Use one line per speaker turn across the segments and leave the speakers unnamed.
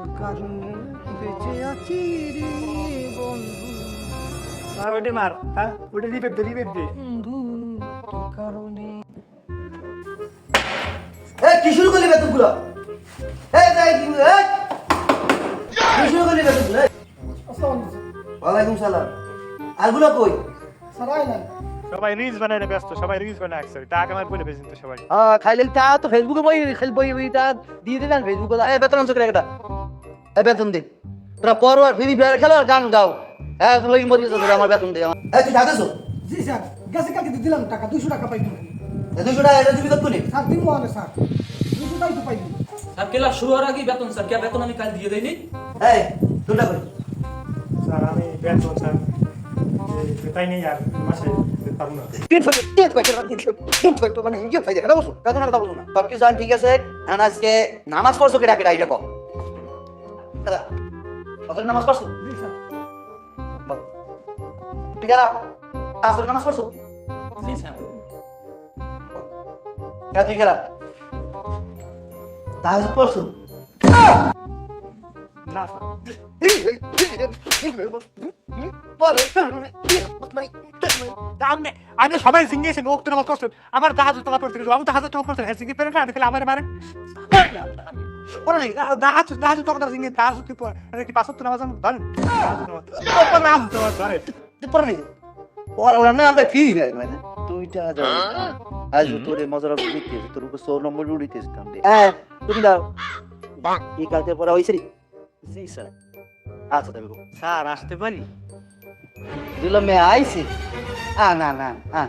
তোর কারণে বেঁচে আছি রে বন্ধু।
আর ওইটা মার হ্যাঁ? ওইটা রিপেপ দে রিপেপ দে।
বন্ধু তোর কারণে?
এই কি শুরু করলি বেতনগুলো এই যাই কি এই। কি শুরু করলি বেতনগুলো এই? ওয়ালাইকুম সালাম। আরগুলো কই?
সারাই নাই।
সবাই রিলস বানায় ব্যস্ত। সবাই রিলস বানায় একসাথে টাকা আমার বলে বেশি তো সবাই।
হ্যাঁ খাইলে তা তো ফেসবুকে বই বই তা দিয়ে দিলেন ফেসবুকে বেতন করে একটা? এই বেতন দে। তোরা পড়ো আর ফ্রি ফায়ার খেলো আর গান গাও। হ্যাঁ তুমি মরি তো আমার বেতন দে আমার। এই তুই যাতেছো
জি স্যার। গেছে কালকে দিলাম টাকা দুশো টাকা পাইনি।
এই দুশো টাকা এটা দিবি কত নে?
স্যার দিন মানে স্যার। দুশো টাকাই তো পাইনি।
স্যার কেলা শুরু হওয়ার আগেই বেতন স্যার। কে বেতন আমি কাল দিয়ে দেয়নি
এই দুটা করে।
স্যার আমি বেতন স্যার তাই নেই আর মাসে পারব না।
তিন তিন তিন মানে ইয়ে সব কিছু ঠিক আছে? আজকে নামাজ পড়ছো কেটা কেটা এটা কও। দাদা নামাজ পড়ছো? বল। ঠিক আছে আসর নামাজ পড়ছো?
জি স্যার।
কেন ঠিক আছে তাহলে পড়ছো।
না স্যার। আমি আমি সবাই সিঙ্গেছেন ও তো আমার কষ্ট আমার দা হাজার টাকা পড়তে আমি তো হাজার টাকা হ্যাঁ পেরে না আমার মারে দা হাজার টাকা আরে কি পাঁচশো নামাজ আমি ধরেন নামাজ তোমার ধরে
পড়ো নি ওরা ওরা না আমরা কি মানে দুইটা হাজার আজ তোরে মজার দিতে তোর উপর সো নম্বর উড়িতে কান্দে হ্যাঁ তুমি দাও কি কালকে পড়া হইছে রে জি স্যার আচ্ছা দেবো
স্যার আসতে পারি
দিলাম মে আইছি আ না না আ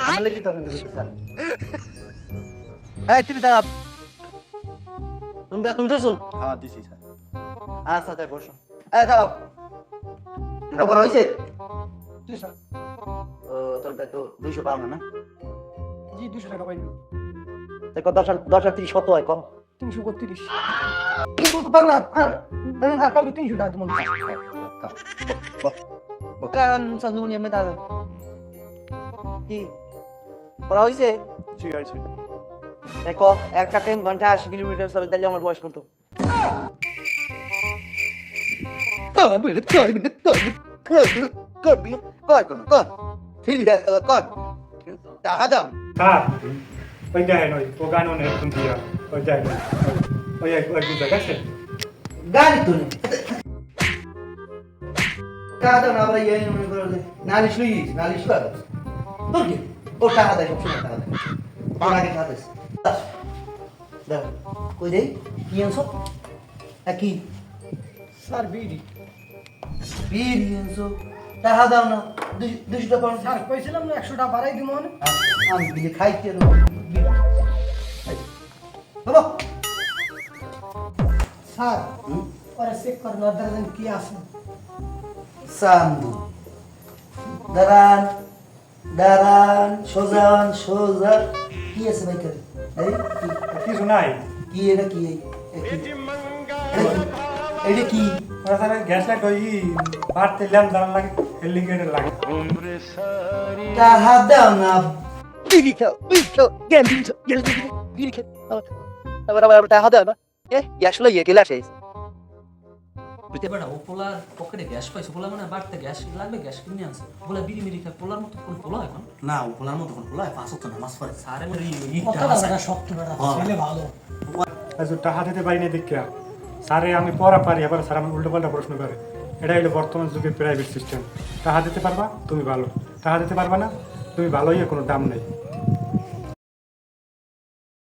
আমার লাগি তখন স্যার এই তুমি দাও তুমি তো শুন
হ্যাঁ দিছি স্যার।
আচ্ছা তাই বসো। এই দাও পড়া হইছে
জি স্যার।
তোর তো দুইশো পাও না?
জি দুশো টাকা পাইনি।
তাই কত দশ দশ আর তিরিশ কত হয় কম?
তিনশো বত্রিশ। আর কালকে তিনশো টাকা তোমার
Bukan sandungnya metal. কি? পড়া হয়েছে?
ঠিক আছে।
দেখো একটা ট্রেন ঘণ্টা আশি কিলোমিটার চলে তাহলে আমার বয়স কত
স্যার ওই দেখেন ওই ও গান অনেক শুনছি ওই দেখেন ওই এক ওই বুঝা গেছে
গাড়ি তো নেই টাকা দাও না আবার ইয়ে মনে করো যে নালিশ লই নালিশ কর তোর কি ও টাকা দেয় সবসময় টাকা দেয় তোর আগে টাকা দেয় দাও কই দেই কি আনছো কি
স্যার বিড়ি
বিড়ি আনছো টাকা দাও না দুশ- টাকা
স্যার কইছিলাম না একশো টাকা বাড়াই দিব
আমি বিলে খাইতে বাবা
স্যার? ওরা চেক করেন দেখেন কি আছে
সান্দু দাঁড়ান দাঁড়ান সোজান সোজা কি আছে ভাই কারে এই কি-
কিছু নাই
কি এটা কি? এটা কি?
ওরা স্যার গ্যাস লাইট ওই বাড়তে ল্যাম্প জ্বালান লাগে হেলিকেটার লাগে।
টাকা দাও না। বিড়ি খাও বিড়ি খাও খাও জ্ঞান বিড়ি খাও, আবার আবার টাকা দাও না। এ আসলে ইয়ে গেলে আসে।
বুঝতে পারা ও পোলার পকেটে গ্যাস পাইছে পোলা মানে বাড়তে গ্যাস লাগবে গ্যাস কিনে আনছে। পোলা বিড়ি মিড়ি খায় পোলার মতো কোন পোলা এখন?
না ওগুলার মতো কোন বলা পাঁচ তো নামাজ পড়ে।
টাকা শক্ত বেড়া ছেলে ভালো।
আচ্ছা টাকা দিতে পারি না দেখিয়া স্যারে আমি পড়া পারি আবার স্যার আমি উল্টো পাল্টা প্রশ্ন করে। এটা হলো বর্তমান যুগের প্রাইভেট সিস্টেম টাকা দিতে পারবা? তুমি ভালো। টাকা দিতে পারবা না? তুমি ভালোই কোনো দাম নেই।